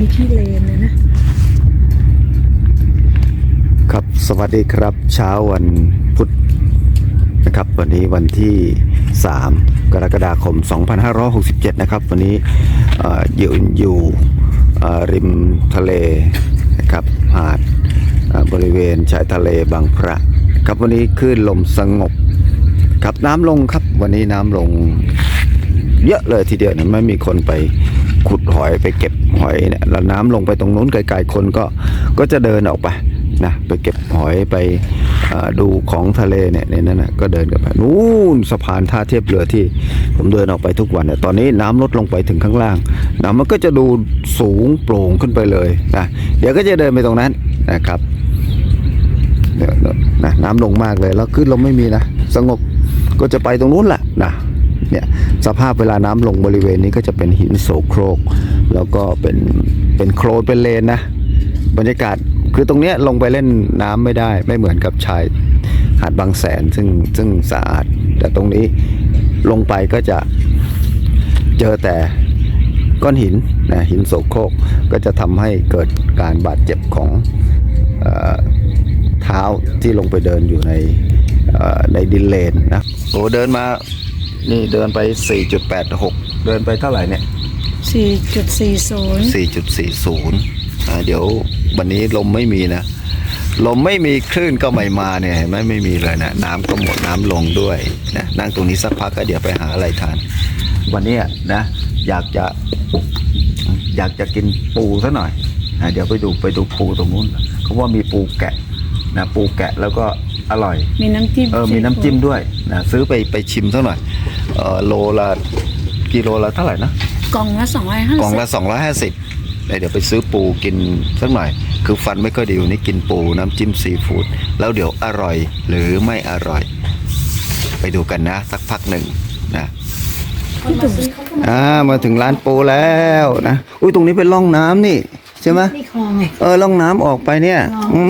มีที่เลนนะนะ ครับสวัสดีครับเช้าวันพุธนะครับ วันนี้วันที่ 3 กรกฎาคม 2567 นะครับ วันนี้อยู่อยู่ริมทะเลนะครับหาดบริเวณชายทะเลบางพระ ครับวันนี้คลื่นลมสงบครับน้ำลงครับวันนี้น้ำลงเยอะเลยทีเดียวเนี่ยไม่มีคนไป ขุดหอยไปเก็บหอยเนี่ยแล้วน้ำลงไปตรงนู้นไกลๆคนก็ก็จะเดินออกไปนะไปเก็บหอยไปดูของทะเลเนี่ยในนั้นนะก็เดินกันไปนู่นสะพานท่าเทียบเรือที่ผมเดินออกไปทุกวันเนี่ยตอนนี้น้ำลดลงไปถึงข้างล่างน้ำมันก็จะดูสูงโปร่งขึ้นไปเลยนะเดี๋ยวก็จะเดินไปตรงนั้นนะครับเดี๋ยวนะน้ำลงมากเลยแล้วขึ้นลมไม่มีนะสงบก็จะไปตรงนู้นแหละนะ เนี่ยสภาพเวลาน้ำลงบริเวณนี้ก็จะเป็นหินโสโครก แล้วก็เป็นเป็นโคลนเป็นเลนนะ บรรยากาศคือตรงเนี้ยลงไปเล่นน้ำไม่ได้ไม่เหมือนกับชายหาดบางแสนซึ่งซึ่งสะอาด แต่ตรงนี้ลงไปก็จะเจอแต่ก้อนหินนะหินโสโครกก็จะทำให้เกิดการบาดเจ็บของเอเท้าที่ลงไปเดินอยู่ในในดินเลนนะโอ้เดินมา นี่เดินไป 4.86 เดินไปเท่าไหร่เนี่ย 4.40 4.40อ่าเดี๋ยววันนี้ลมไม่มีนะ ลมไม่มีคลื่นก็ไม่มาเนี่ยเห็นไหมไม่มีเลยนะ น้ำก็หมดน้ำลงด้วยนะนั่งตรงนี้สักพักก็เดี๋ยวไปหาอะไรทาน วันเนี้ยนะ อยากจะอยากจะกินปูซะหน่อยนะเดี๋ยวไปดูไปดูปูตรงนู้นเขาว่ามีปูแกะนะปูแกะแล้วก็อร่อย มีน้ำจิ้มเออมีน้ำจิ้มด้วยนะซื้อไปไปชิมสักหน่อย เออโลละกิโลละเท่าไหร่นะกล่องละ250กล่องละ250เดี๋ยวไปซื้อปูกินสักหน่อย คือฟันไม่ค่อยดีวันนี้กินปูน้ำจิ้มซีฟู้ดแล้วเดี๋ยวอร่อยหรือไม่อร่อย ไปดูกันนะ สักพักหนึ่งนะพี่ตุ๋มอ่ามาถึงร้านปูแล้วนะอุ้ยตรงนี้เป็นร่องน้ำนี่ ใช่ไหมนี่คลองไงเออร่องน้ำออกไปเนี่ย อื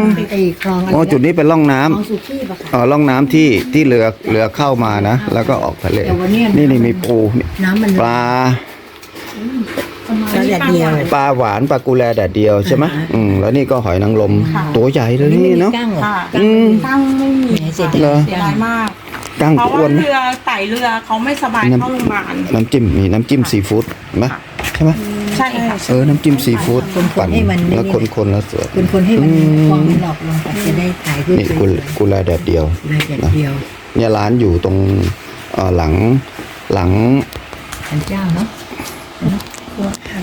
มไอ้คลองอะไรอ๋อจุดนี้เป็นร่องน้ำ คลองสุขีปะอ๋ค่ะอร่องน้ำที่ที่เรือเรือเข้ามานะ แล้วก็ออกทะเล แต่วันเนี้ย นี่นี่มีปูนี่น้ำมันปลาแล้วแต่เดียว ปลาหวานปลากุแลแดดเดียวใช่ไหมอืมแล้วนี่ก็หอยนางรมตัวใหญ่เลยนี่เนาะ กั้งเหรอ ค่ะอืม ตั้งไม่มีไหนเสร็จเหรอเสียดายมาก กั้งเพราะอ้วว่านไหม เรือไต่เรือเขาไม่สบายเข้าโรงพยาบาล น้ำจิ้มมีน้ำจิ้มซีฟู้ดเห็นไหมใช่ไหม ใช่ค่ะ เออ น้ำจิ้มซีฟู้ดปั่นแล้วคนๆแล้วสวยคนคนๆให้มันอืมคลองมันหลอกลงไปจะได้ถ่ายรูปนี่สกุวยกุแลแดดเดียวๆเลยแต่เดียว เนี่ยร้านอยู่ตรงเอ่อหลังหลังขันเจ้าเนาะ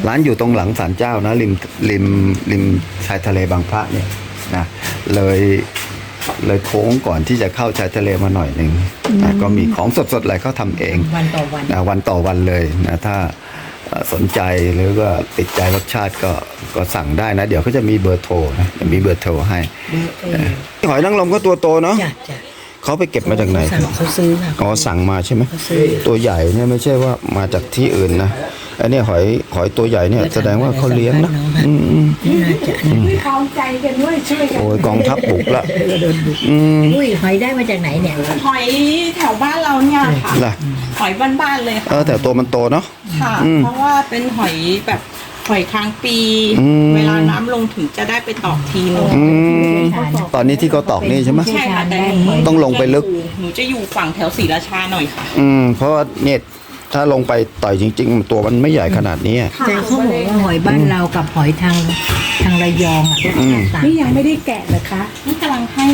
ร้านอยู่ตรงหลังศาลเจ้านะริมริมริมชายทะเลบางพระเนี่ยนะเลยเลยโค้งก่อนที่จะเข้าชายทะเลมาหน่อยหนึ่งนะก็มีของสดๆอะไรเขาทำเองวันต่อวันนะวันต่อวันเลยนะถ้าเอ่อ สนใจหรือก็ติดใจรสชาติก็ก็สั่งได้นะ เดี๋ยวเขาจะมีเบอร์โทรนะจะมีเบอร์โทรให้เออหอยนางรมก็ตัวโตเนาะจ้ะจ้ะเขาไปเก็บมาจากไหนสั่งเขาซื้อค่ะอ๋อสั่งมาใช่ไหมเขาซื้อตัวใหญ่เนี่ยไม่ใช่ว่ามาจากที่อื่นนะอันนี้หอยหอยตัวใหญ่เนี่ยแสดงว่าเขาเลี้ยงนะอืมอืมนี่น่าจะนะพร้อมใจกันด้วยช่วยกันโอ้ยกองทัพบุกละโดนบุกอืมอุ้ยหอยได้มาจากไหนเนี่ยหอยแถวบ้านเราเนี่ยค่ะล่ะ หอยบ้านๆเลยเอค่ะอแต่ตัวมันโตเนาะ ค่ะ อืมเพราะว่าเป็นหอยแบบหอยค้างปี อืม เวลาน้ำลงถึงจะได้ไปตอกทีนึงอืมตอนนี้ที่เขาตอกนี่ใช่ไหม ใช่ค่ะแต่หนูต้องลงไปลึก หนูจะอยู่ฝั่งแถวศรีราชาหน่อยค่ะ อืม เพราะว่าเนี่ยถ้าลงไปต่อยจริง ๆ ตัวมันไม่ใหญ่ขนาดนี้อะ แต่เขาบอกว่าหอยบ้านเรากับหอยทางทางระยองอะรสชาติต่างนี่ยังไม่ได้แกะเลยคะนี่กำลังให้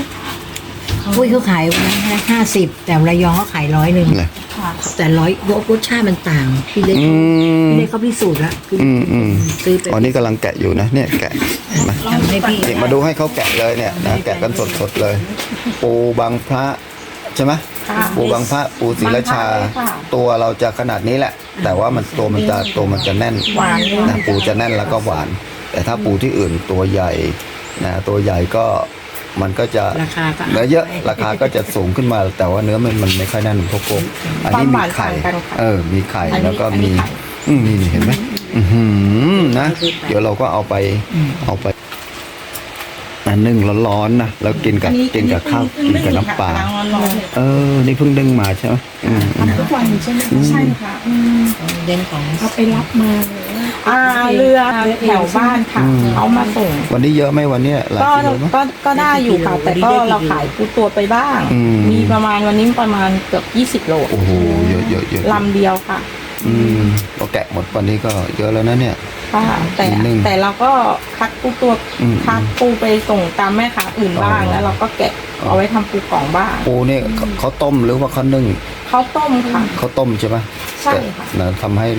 อุ้ยเขาขายวันนั้นห้าสิบแต่ระยองเขาขายร้อยหนึ่งเลยค่ะแต่ร้อยรสชาติมันต่างพี่เล็กอืม พี่เล็กเขาพิสูจน์แล้วคืออืมอืมซื้อไป อ๋อนี่กำลังแกะอยู่นะ เนี่ยแกะเห็นไหมทำให้พี่ นี่มาดูให้เขาแกะเลยเนี่ยนะแกะกันสดๆเลย ปูบางพระใช่ไหมค่ะปูบางพระปูศรีราชา บางพระเลยค่ะ ตัวเราจะขนาดนี้แหละ แต่ว่ามันตัวมันจะตัวมันจะแน่น หวานเลยนะปูจะแน่นแล้วก็หวาน แต่ถ้าปูที่อื่นตัวใหญ่นะตัวใหญ่ก็ มันก็จะราคาก็เนื้อเยอะราคาก็จะสูงขึ้นมา แต่ว่าเนื้อมันมันไม่ค่อยแน่นพวกโกงอันนี้มีไข่ความหวานต่างกันค่ะเออ มีไข่อันนี้แล้วก็อันนี้มีไข่อืมนี่นี่เห็นไหมอือหือนะ เดี๋ยวเราก็เอาไปเอาไปอั นนึ่งร้อนๆนะแล้วกินกับกินกับข้าวกินกับน้ำปลาล้างร้อนๆเออ นี่เพิ่งนึ่งมาใช่ไหมอืมอืมทำทุกวันใช่ไหมคะใช่ค่ะอืมเด่นของเอาไปรับมาหรือว่าอ่าเรือแถวบ้านค่ะอืมเขามาส่ง วันนี้เยอะไหมวันเนี้ยหลายก็กิโลไหมก็ก็ได้อยู่ค่ะ แต่ก็เราขายปูตัวไปบ้างอืมมีประมาณวันนี้ประมาณเกือบ20โลโอ้โหเยอะเยอะเยอะลำเดียวค่ะ อืมเราแกะหมดวันนี้ก็เยอะแล้วนะเนี่ย ค่ะแต่นิดนึง แต่เราก็คัดปูตัวอืมคัดปูไปส่งตามแม่ค้าอื่นบ้างอ๋อ แล้ว เราก็แกะอ๋อเอาไว้ทำปูกล่องบ้างปูเนี่ยเขาเขาต้มหรือว่าเขานึ่งเขาต้มค่ะ เขาต้มใช่ไหมใช่ค่ะแต่นะทำให้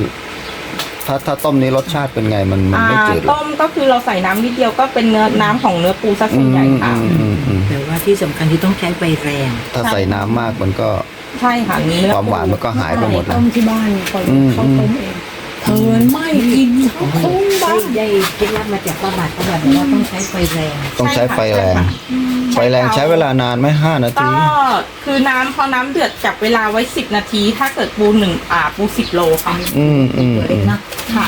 ถ้าถ้าต้มนี้รสชาติเป็นไงมันมันอ่าไม่จืดหรอต้มก็คือเราใส่น้ำนิดเดียวก็เป็นเนื้อน้ำของเนื้อปูซะส่วนใหญ่ค่ะ อืมอืมอืมแต่ว่าที่สำคัญที่ต้องใช้ไฟแรง ถ้าใส่น้ำมากมันก็ ใช่ค่ะเนื้อความหวานมันก็หายไปหมดเลยต้มที่บ้านคนอืม เขาต้มเอง เธอไม่กินเขาคงบ้าได้ได้เคล็ดลับมาจากป้าบาทป้าบาทบอกว่าต้องใช้ไฟแรง ต้องใช้ไฟแรง ไฟแรงใช้เวลานานไหมห้านาที ก็คือน้ำพอน้ำเดือดจับเวลาไว้10นาที ถ้าเกิดปูหนึ่งอ่าปูสิบโลค่ะอืมอืมตัวอืเล็กมนะค่ะ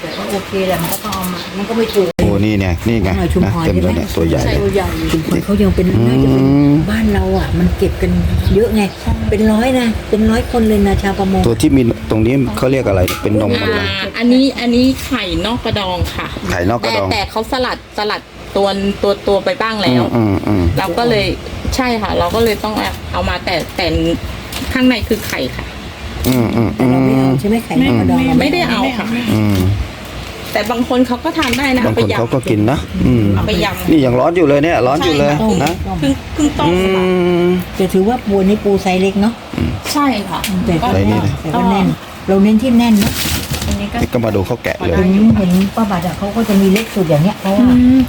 แต่ว่าโอเคแหละมันก็ต้องเอามามันก็ไม่ถูกโอ้ นี่เนี่ยนี่ไงหน่อยชุมนะพรเต็มเลยใช่ไหมเนี่ยตัวใหญ่เลย ตัวใหญ่ชุมพรเขายังเป็นอืมน่าจะเป็นบ้านเราอะ มันเก็บกันเยอะไง เป็นร้อยนะ เป็นร้อยคนเลยนะชาวประมงตัวที่มีตรงนี้เขาเรียกอะไรเป็นนมมันเหรออันนี้อันนี้ไข่นอกกระดองค่ะ ไข่นอกกระแต่ดองแต่เขาสลัดสลัดตัวตัวตัวไปบ้างแล้ว อืมอืมเราก็เลยใช่ค่ะ เราก็เลยต้องเอามาแต่แต่ข้างในคือไข่ค่ะ อืมอืมแต่อืเราไม่มเอาใช่ไหมไข่นอกกระดองเราไม่ได้เอาค่ะ อืม แต่บางคนเขาก็ทานได้นะบางไปคนยำเขาก็กินนะอืมเอาไปยำนี่ยังร้อนอยู่เลยเนี่ย ร้อนอยู่เลยใช่นะค่ะเพิ่งเพิ่งต้มอืค่ะมจะถือว่าปูนี่ปูไซส์เล็กเนาะใช่ค่ะแต่ก็ไซส์นี่เลยแต่ก็แน่น เราเน้นที่แน่นเนาะอันนี้ก็ นี่ก็มาดูเขาแกะเลย เห็นเห็นป้าบาทอะเขาก็จะมีเล็กสุดอย่างเนี้ยเพราะว่า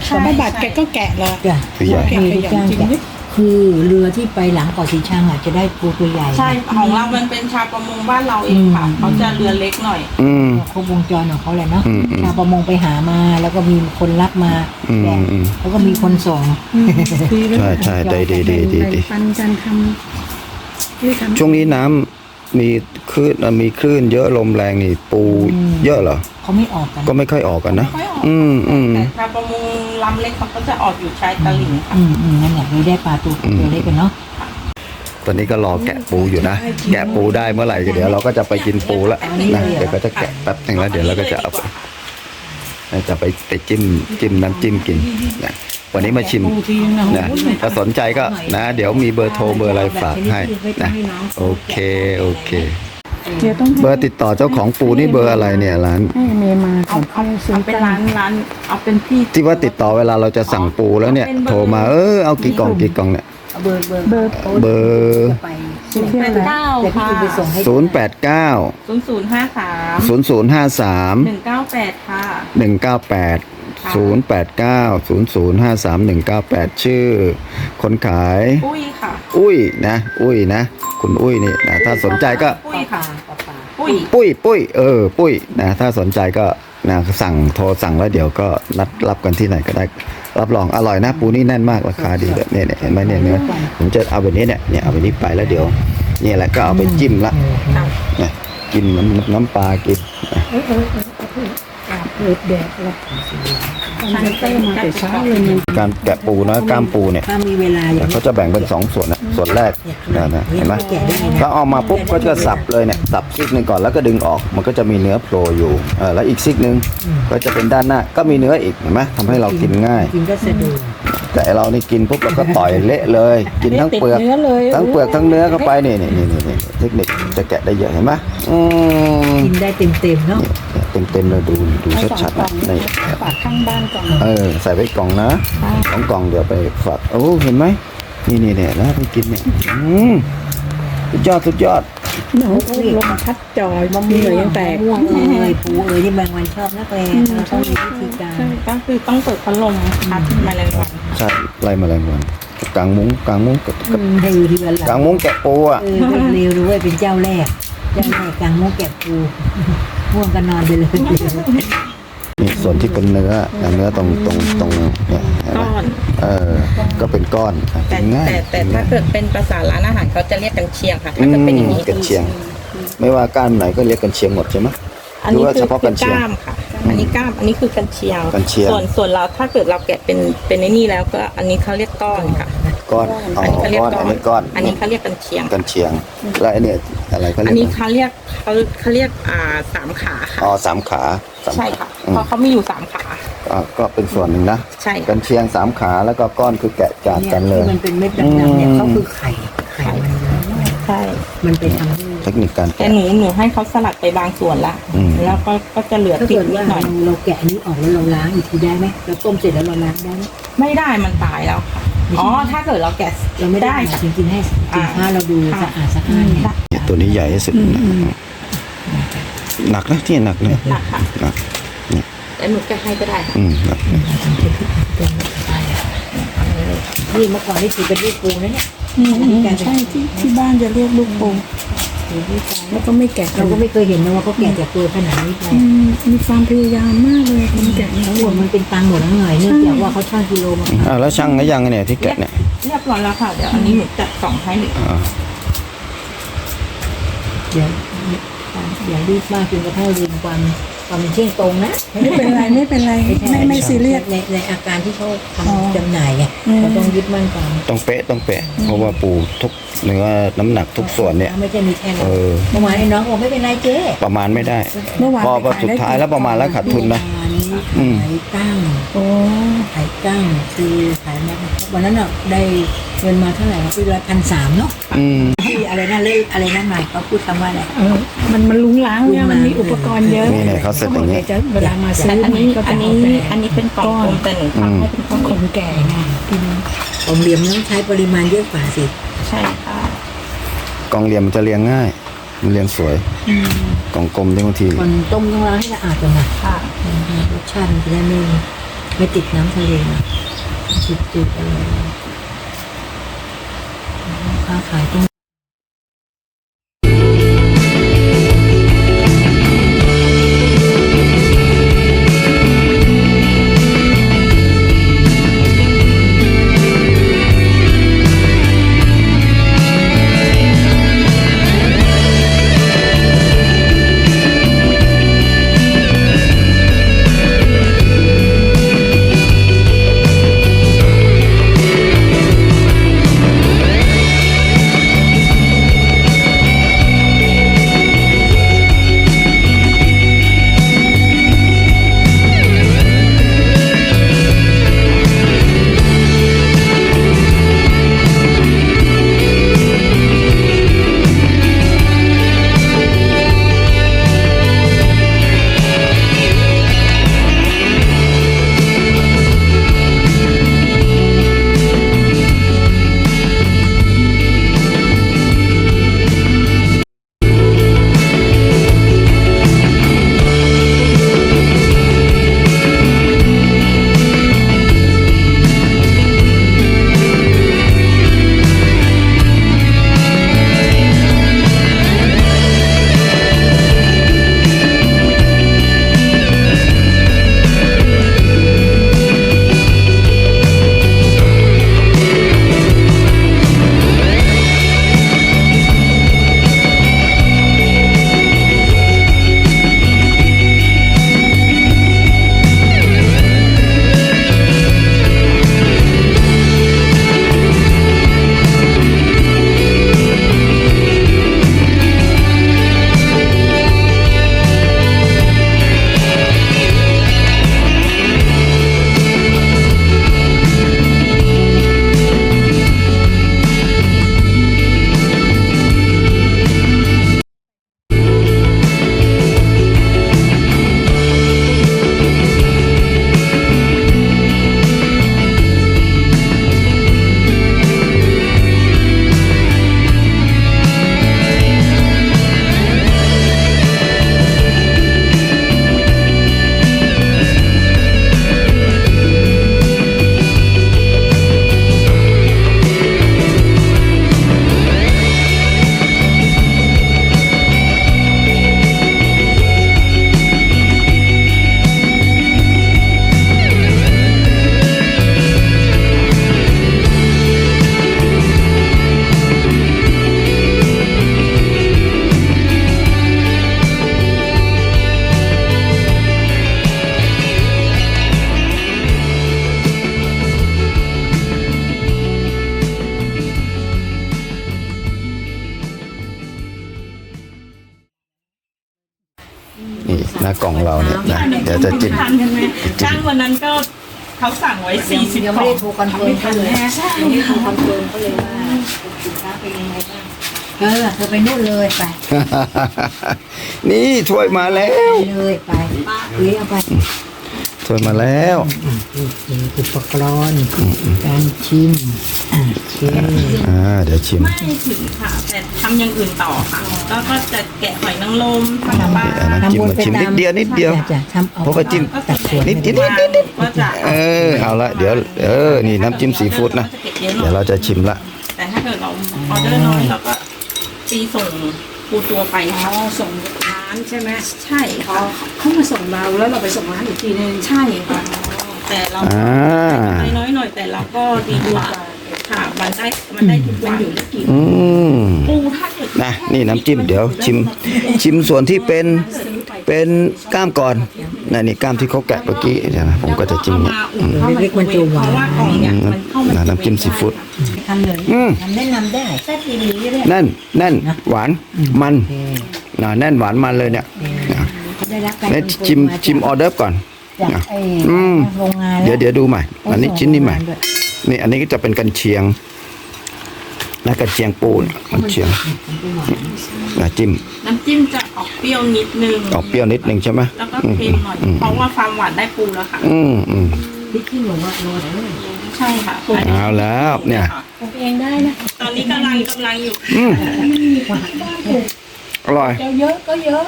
แต่ไม่บาดแกก็แกะละจ้ะคือใหญ่มีลูกจ้างจ้ะ คือเรือที่ไปหลังเกาะสีชังอะจะได้ปูตัวใหญ่ใช่ของเรามันเป็นชาวประมงบ้านเราเองค่ะอืมเขาจะเรือเล็กหน่อยอืมครบวงจรของเขาแหละเนาะอืมอืมชาวประมงไปหามา แล้วก็มีคนรับมาอืมแบกอืมแล้วก็มีคนส่งใช่ใช่ได้ดีดีดีดีปันกันทำนี่ทำช่วงนี้น้ำ มีคลื่นเอ่อมีคลื่นเยอะลมแรงนี่ปูอืมเยอะเหรอ เขาไม่ออกกันก็ไม่ค่อยออกกันนะ ไม่ค่อยออกอืมอืม แต่ชาวประมงลำเล็กเขาก็จะออกอยู่ชายตลิ่งค่ะอืมอืมนั่นแหละเลยได้ปลาตัวอืมตัวเล็กกันเนาะตอนนี้ก็รอแกะปูอยู่นะ แกะปูได้เมื่อไหร่ก็เดี๋ยวเราก็จะไปกินปูละนะเดี๋ยวก็จะแกะแป๊บหนึ่งแล้วเดี๋ยวเราก็จะเอาไปจะไปไปจิ้มจิ้มน้ำจิ้มกินนะ วันนี้มาชิมปูทีนะนะถ้าสนใจก็นะ เดี๋ยวมีเบอร์โทรเบอร์อะไรฝากให้นะโอเคโอเคเดี๋ยวต้องเบอร์ติดต่อเจ้าของปูนี่เบอร์อะไรเนี่ยร้านให้เมย์มาก่อนเขาซื้อเอาเป็นร้านร้านเอาเป็นพี่ที่ว่าติดต่อเวลาเราจะสั่งปูแล้วเนี่ย โทรมาเออเอากี่กล่องกี่กล่องเนี่ยเอาเบอร์เบอร์เบอร์เบอร์ไปซื้อเที่ยวแล้วเก้าแต่พี่ค่ะจะไปส่งให้ศูนย์แปดเก้าศูนย์ศูนย์ห้าสามศูนย์ศูนย์ห้าสามหนึ่งเก้าแปดค่ะหนึ่งเก้าแปด ศูนย์แปดเก้าศูนย์ศูนย์ห้าสามหนึ่งเก้าแปดชื่อ คนขายปุ้ยค่ะ อุ้ยนะ อุ้ยนะ คุณอุ้ยนี่นะถ้าสนใจก็ปุ้ยปลาค่ะปลาปลาปุ้ยปุ้ยปุ้ยเออ ปุ้ยนะถ้าสนใจก็นะสั่งโทรสั่งแล้วเดี๋ยวก็นัดรับกันที่ไหนก็ได้ รับรองอร่อยนะปูนี่แน่นมากราคาดีเลยเนี่ยเนี่ยเห็นไหมเนี่ยเนื้อผมจะเอาแบบนี้เนี่ยเนี่ยเอาแบบนี้ไปแล้วเดี๋ยวเนี่ยแหละก็เอาไปจิ้มละเนี่ยกินน้ำน้ำปลากินนะเปิดแดดแล้วทำเต้มาแต่เช้าเลยเนี่ยการแกะปูนะกล้ามปูเนี่ยถ้ามีเวลาอย่างนี้เขาจะแบ่งเป็นสองส่วนนะส่วนแรกนะนะเห็นไหมแกะได้นะก็เอามาปุ๊บก็จะสับเลยเนี่ยสับซีกหนึ่งก่อนแล้วก็ดึงออกมันก็จะมีเนื้อโผล่อยู่เออแล้วอีกซีกหนึ่งก็จะเป็นด้านหน้าก็มีเนื้ออีกเห็นไหมทำให้เรากินง่าย กินก็สะดวกแต่เรานี่กินปุ๊บเราก็ต่อยเละเลย กินทั้งเปลือกเนื้อเลยทั้งเปลือกทั้งเนื้อเข้าไปนี่นี่นี่นี่นี่เทคนิคจะแกะได้เยอะเห็นไหมอืมกินได้เต็มเต็มๆเนาะ เต็มเต็มๆเลยดูดูชัดๆนะนี่ฝากข้างบ้านก่อนเออใส่ไว้กล่องนะสองกล่องเดี๋ยวไปฝากโอ้เห็นไหมนี่นี่เนี่ยนะไปกินเนี่ยอืมสุดยอดสุดยอดหนูลมพัดจอยมะม่วงยังแตกม่วงเอ้ยปูเอ้ยที่บางวันชอบนักแรงเราต้องมีวิธีการใช่ก็คือต้องเปิดพัดลมพัดแมลงวันใช่ไล่แมลงวันกลางมุ้งกลางมุ้งกับกับให้เรือหลักลางมุ้งแกะปูอะเออเร็วด้วยเป็นเจ้าแรกเจ้าแรกกลางมุกแกะปู ม่วงก็นอนไปเลยนี่ส่วนที่เป็นเนื้อเนื้อตรงตรงตรงเนี่ยเห็นไหมก้อนเออก็เป็นก้อนแต่กินง่ายแต่แต่ถ้าเกิดเป็นภาษาร้านอาหารเขาจะเรียกกันเชียงค่ะอืถ้าเกิดเป็นอย่างมนี้กันเชียง ไม่ว่าก้านไหนก็เรียกกันเชียงหมดใช่ไหมอันหรือนี้ว่าคือเฉพาะกันเชียงกล้ามค่ะอันนี้กล้ามอันนี้คือกันเชียงกันเชียง ส่วนส่วนเราถ้าเกิดเราแกะเป็นเป็นในนี่แล้วก็อันนี้เขาเรียกก้อนค่ะ ก้อนอ๋ออันนี้เขาเรียกก้อนก้ออันนนี้ก้อน อันนี้เขาเรียกกันเชียง กันเชียง และไอ้เนี่ยอะไรเขาอัเรีนยนี้กว่าเขาเรียกเขาเขาเรียกอ่าสามขาค่ะอ๋อสามขาสามใช่ขาค่ะอืมเพราะเขามีอยู่สามขาอ่าก็เป็นส่วนหนึ่งนะใช่กันเชียงสามขาแล้วก็ก้อนคือแกะจากเนี่ยกันเลที่ยมันเป็นเม็ดดำๆเนี่ยเขาคือไข่ไข่มันนะใช่ มันไปทำให้เทคนิคการแต่แกะหนูหนูให้เขาสลัดไปบางส่วนละอืมแล้วก็ก็จะเหลือถ้าติดเกิดนิว่าดหน่อยเราเราแกะอันนี้ออกแล้วเราล้างอีกทีได้ไหมเราต้มเสร็จแล้วเราล้างได้ไหมไม่ได้มันตายแล้วค่ะ อ๋อ ถ้าเกิดเราแกะเราไม่ได้ได้หมายค่ะถึงกินให้สินค้าเราดูสะอาดสะอาดเนี่ยเนี่ยตัวนี้ใหญ่ที่สุดนะหนักนะที่หนักเลยหนักค่ะหนักแต่หนูแกะให้ก็ได้ค่ะอืมหนักนี่เมื่อก่อนนี่ถือเป็นลูกปูนะเนี่ยอืมอืมใช่ที่ที่บ้านจะเรียกลูก โป่งแล้วก็ไม่แกะเราก็ไม่เคยเห็นนะว่าเขาแกะจากตัวขนาดนี้ไปอืมมีความพยายามมากเลยคนแกะเนี่ยทั้งหมดมันเป็นตังค์หมดแล้วหน่อยเนื่องจากว่าเขาช่างกิโลมาอ่าแล้วช่างก็ยังเนี่ยที่เรียแกะบเนี่ยเรียบร้อยแล้วค่ะเดี๋ยวอันนี้หนูจัดกล่องให้หนูอ่าเดี๋ยวอย่ารีบมากจนกระทั่งลืมความ ความเที่ยงตรงนะไม่เป็นไรไม่เป็นไรไม่ไม่ซีเรียสในในอาการที่เขาทอ๋อำจำหน่ายไงอืมเราต้องยึดมั่นความต้องเป๊ะต้องเป๊ะเพราะว่าปูทุกเนื้อน้ำหนักทุกส่วนเนี่ยไม่ใช่มีแค่นั้เอนอเมื่อวานไอ้น้องบอกไม่เป็นไรเจ๊ประมาณไม่ได้เมื่อวานพอไปสุดท้ายแล้วประมาณแล้วขาดทุนนะเมื่อวานนี้อืมขายตั้งโอ้ขายตั้งคือขายมาวันนั้นอะได้เงินมาเท่าไหร่ปีละพันสามเนาะ อืมที่อะไรนั่นเลยอะไรนั่นหมายเขาพูดคำว่าอะไร เออมันมันลุงล้างเนี่ยมันมีอุปกรณ์เยอะนี่เนี่ยเขาเสร็จอย่างนี้นี้จะเวลามาซื้แต่ออันนี้ก็อัจะนเอานี้แต่อันนี้เป็นกล่องกลมแต่หนูอืมทำให้เป็นกล่องคนแก่ไงกินของเหลี่ยมต้องใช้ปริมาณเยอะกว่าสิใช่ค่ะกล่องเหลี่ยมมันจะเรียงง่าย มันเรียงสวยกล่องกลมที่บางที คนต้มต้องล้างให้สะอาดก่อนนะค่ะรสชาติมันจะได้ไม่ไม่ติดน้ำทะเลนะติดติดอะไรค้าขายต้อง กล่องเราเนี่ยนะเดี๋ยวจะจิ้มทันใช่ไหมช่างวันนั้นก็เขาสั่งไว้สี่สิบยังกไม่ล่อได้งโทรคอนเฟิร์มเขาเลยยังไม่ได้โทรคอนเฟิร์มเขาเลยว่าสินค้าเป็นยังไงบ้างเออเธอไปนู่นเลยไปนี่ถ้วยมาแล้ว ไปเลยไปเลี้ยงไปถ้ วยมาแล้วนี่อุปกรณ์การชิมโอเคอ่าเดี๋ยวชิม ไม่ถึงค่ะ แต่ทำอย่างอื่นต่อค่ะ แล้วก็จะแกะหอยนางรมทำปลาเอาน้ำจิ้มมาชิมนิดเดียวนิดเดียว จ้ะทำเอาเพราะว่าจิ้ม ตัดส่วนนิดให้นิดนิดนิดก็จะเออเอาละเดี๋ยวเออนี่น้ำจิ้มซีฟู้ดนะ เดี๋ยวเราจะชิมละ แต่ถ้าเกิดเราออเดอร์น้อยเราก็ตีส่งปูตัวไปค่ะส่งานใช่ไหมใช่อ๋อค่ะเขามาส่งเราแล้วเราไปส่งร้านอีกทีนึงใช่ค่ะแต่เราอ่า น้อยๆหน่อยแต่เราก็ดีกว่าค่ะมันได้มันได้ทุกวันอยู่ได้กี่อืม ปูถ้าเกิดนะ นี่น้ำจิ้ม เดี๋ยวชิม ชิมส่วนที่เป็น เป็นกล้ามก่อนนะนี่กล้ามที่เขาแกะเมื่อกี้ใช่ไหมผมก็จะจิ้มเอาเนี่ยมาอุ่นเข้าไมโครเวฟเพราะว่ากล่องเนี่ยมันเข้ามาอืมน้ำจิ้มซีฟู้ด ทำเลยอืม ทำแนะนำได้แซ่บทีนี้เลยแน่นแน่นหวานมัน โอเค นะแน่นหวานมันเลยเนี่ยนะได้รับการเนี่ยชิมชิมออเดอร์ฟก่อน จากนะไอ้อืม โรงงานเดี๋ยวเดี๋ยวดูใหม่ อันนี้ชิ้นนี้ใหม่ด้วยนี่อันนี้ก็จะเป็นกันเชียงนะกันเชียงปูนกันเชียงนะจิ้มน้ำจิ้มจะออกเปรี้ยวนิดนึงออกเปรี้ยวนิดนึงใช่ไหมแล้วก็อืมเค็มหน่อยอืมเพราะว่าความหวานได้ปูแล้วค่ะ อืมอืมพริกขี้หนูว่าโรยเลยใช่ค่ะอันนี้เอาแล้วเนี่ย ปลูกเองได้นะตอนนี้กำลังกำลังอยู่ อืมมีกว่าบ้านปลูก อร่อย จะเยอะก็เยอะ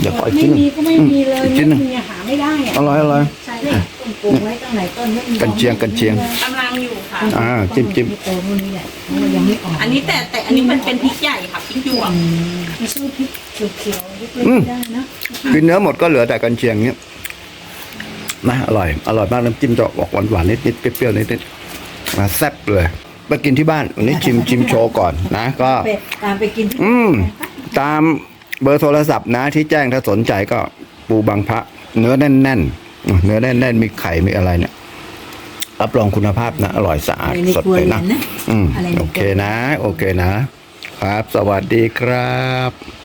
เดี๋ยวขออีกไม่ชิ้นหนึ่ง มีก็ไม่มีเลยอีกชิ้นหนึ่ง ไม่มีหาไม่ได้อะอร่อยอร่อย ใช่นี่ต้นปลูกไว้ตั้งไหนต้นไม่มีกันเชียงกันเชียง กำลังอยู่ค่ะ อ่าจิ้มจิ้มที่โตรุ่นนี้แหละเพราะว่ายังไม่ออกอันนี้แต่แต่อันนี้มันเป็นพริกใหญ่ค่ะพริกหยวกมาซื้อพริกเขียวๆพริกเล็กอืมได้นะกินเนื้อหมดก็เหลือแต่กันเชียงเนี้ยนะอร่อย อร่อยมากน้ำจิ้มจะออกหวานหวานๆนิดนิดๆเปรี้ยวๆนิดนิดๆมาแซ่บเลยไปกินที่บ้านวันนี้ชิมชิมโชว์ก่อนนะก็เป็ดตามไปกินที่อืม ตามเบอร์โทรศัพท์นะที่แจ้งถ้าสนใจก็ปูบางพระ เนื้อแน่นๆอืมเนื้อแน่นๆมีไข่มีอะไรเนี่ยรับรองคุณภาพนะ อร่อยสะอาดอะไรในสดครัวเลยเรือนะนนะอืมอะไรในโอเคนะ โอเคนะครับ สวัสดีครับ